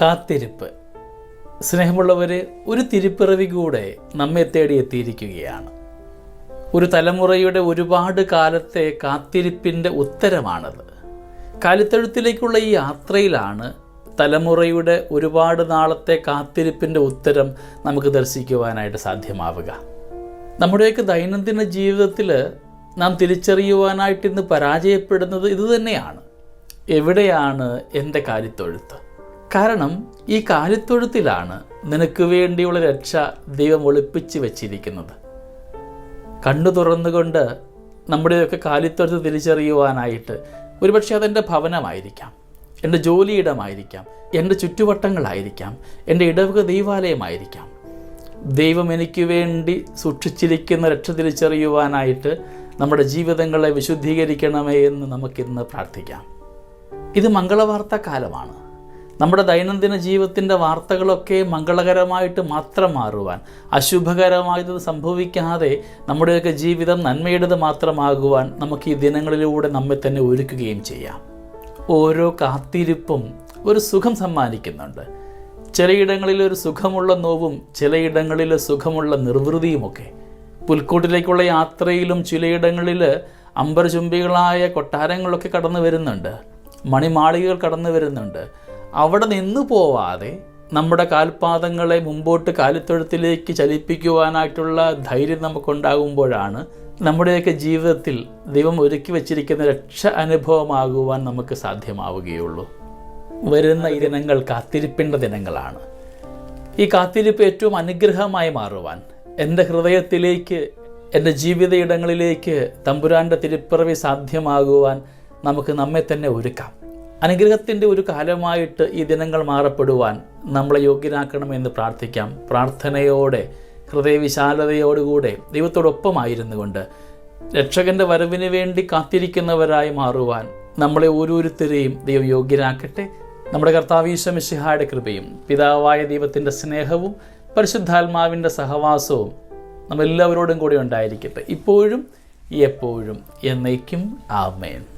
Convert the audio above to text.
കാത്തിരിപ്പ്. സ്നേഹമുള്ളവരെ ഒരു തിരുപ്പിറവി കൂടെ നമ്മെ തേടി എത്തിയിരിക്കുകയാണ് ഒരു തലമുറയുടെ ഒരുപാട് കാലത്തെ കാത്തിരിപ്പിന്റെ ഉത്തരമാണത്. കാലിത്തെഴുത്തിലേക്കുള്ള ഈ യാത്രയിലാണ് തലമുറയുടെ ഒരുപാട് നാളത്തെ കാത്തിരിപ്പിന്റെ ഉത്തരം നമുക്ക് ദർശിക്കുവാനായിട്ട് സാധ്യമാവുക. നമ്മുടെയൊക്കെ ദൈനംദിന ജീവിതത്തിൽ നാം തിരിച്ചറിയുവാനായിട്ട് ഇന്ന് പരാജയപ്പെടുന്നത് ഇതുതന്നെയാണ് എവിടെയാണ് എന്റെ കാലിത്തൊഴുത്ത്? കാരണം ഈ കാലിത്തൊഴുത്തിലാണ് നിനക്ക് വേണ്ടിയുള്ള രക്ഷ ദൈവം ഒളിപ്പിച്ച് വെച്ചിരിക്കുന്നത്. കണ്ണു തുറന്നുകൊണ്ട് നമ്മുടെയൊക്കെ കാലിത്തൊഴുത്ത് തിരിച്ചറിയുവാനായിട്ട് ഒരുപക്ഷെ അതെന്റെ ഭവനമായിരിക്കാം എന്റെ ജോലിയിടമായിരിക്കാം എന്റെ ചുറ്റുവട്ടങ്ങളായിരിക്കാം എന്റെ ഇടവക ദൈവാലയമായിരിക്കാം. ദൈവം എനിക്ക് വേണ്ടി സൂക്ഷിച്ചിരിക്കുന്ന രക്ഷ തിരിച്ചറിയുവാനായിട്ട് നമ്മുടെ ജീവിതങ്ങളെ വിശുദ്ധീകരിക്കണമേ എന്ന് നമുക്കിന്ന് പ്രാർത്ഥിക്കാം. ഇത് മംഗളവാർത്ത കാലമാണ്. നമ്മുടെ ദൈനംദിന ജീവിതത്തിന്റെ വാർത്തകളൊക്കെ മംഗളകരമായിട്ട് മാത്രം മാറുവാൻ അശുഭകരമായത് സംഭവിക്കാതെ നമ്മുടെയൊക്കെ ജീവിതം നന്മയുടേത് മാത്രമാകുവാൻ നമുക്ക് ഈ ദിനങ്ങളിലൂടെ നമ്മെ തന്നെ ഒരുക്കുകയും ചെയ്യാം. ഓരോ കാത്തിരിപ്പും ഒരു സുഖം സമ്മാനിക്കുന്നുണ്ട്. ചിലയിടങ്ങളിൽ ഒരു സുഖമുള്ള നോവും ചിലയിടങ്ങളിൽ സുഖമുള്ള നിർവൃതിയുമൊക്കെ. പുൽക്കൂട്ടിലേക്കുള്ള യാത്രയിലും ചിലയിടങ്ങളിൽ അമ്പരചുംബികളായ കൊട്ടാരങ്ങളൊക്കെ കടന്നു വരുന്നുണ്ട്. മണിമാളികകൾ കടന്നു വരുന്നുണ്ട്. അവിടെ നിന്ന് പോവാതെ നമ്മുടെ കാൽപാദങ്ങളെ മുമ്പോട്ട് കാലിത്തൊഴുത്തിലേക്ക് ചലിപ്പിക്കുവാനായിട്ടുള്ള ധൈര്യം നമുക്കുണ്ടാകുമ്പോഴാണ് നമ്മുടെയൊക്കെ ജീവിതത്തിൽ ദൈവം ഒരുക്കി വച്ചിരിക്കുന്ന രക്ഷ അനുഭവമാകുവാൻ നമുക്ക് സാധ്യമാവുകയുള്ളൂ. വരുന്ന ഈ ദിനങ്ങൾ കാത്തിരിപ്പിന്റെ ദിനങ്ങളാണ്. ഈ കാത്തിരിപ്പ് ഏറ്റവും അനുഗ്രഹമായി മാറുവാൻ എന്റെ ഹൃദയത്തിലേക്ക് എന്റെ ജീവിത ഇടങ്ങളിലേക്ക് തമ്പുരാന്റെ തിരുപ്പിറവി സാധ്യമാകുവാൻ നമുക്ക് നമ്മെ തന്നെ ഒരുക്കാം. അനുഗ്രഹത്തിന്റെ ഒരു കാലമായിട്ട് ഈ ദിനങ്ങൾ മാറപ്പെടുവാൻ നമ്മളെ യോഗ്യനാക്കണമെന്ന് പ്രാർത്ഥിക്കാം. പ്രാർത്ഥനയോടെ ഹൃദയവിശാലതയോടുകൂടെ ദൈവത്തോടൊപ്പമായിരുന്നു കൊണ്ട് രക്ഷകന്റെ വരവിന് വേണ്ടി കാത്തിരിക്കുന്നവരായി മാറുവാൻ നമ്മളെ ഓരോരുത്തരെയും ദൈവം യോഗ്യരാക്കട്ടെ. നമ്മുടെ കർത്താവീശ്വമിശിഹായുടെ കൃപയും പിതാവായ ദൈവത്തിന്റെ സ്നേഹവും പരിശുദ്ധാത്മാവിന്റെ സഹവാസവും നമ്മെല്ലാവരോടും കൂടി ഉണ്ടായിരിക്കട്ടെ. ഇപ്പോഴും എപ്പോഴും എന്നേക്കും. ആമേൻ.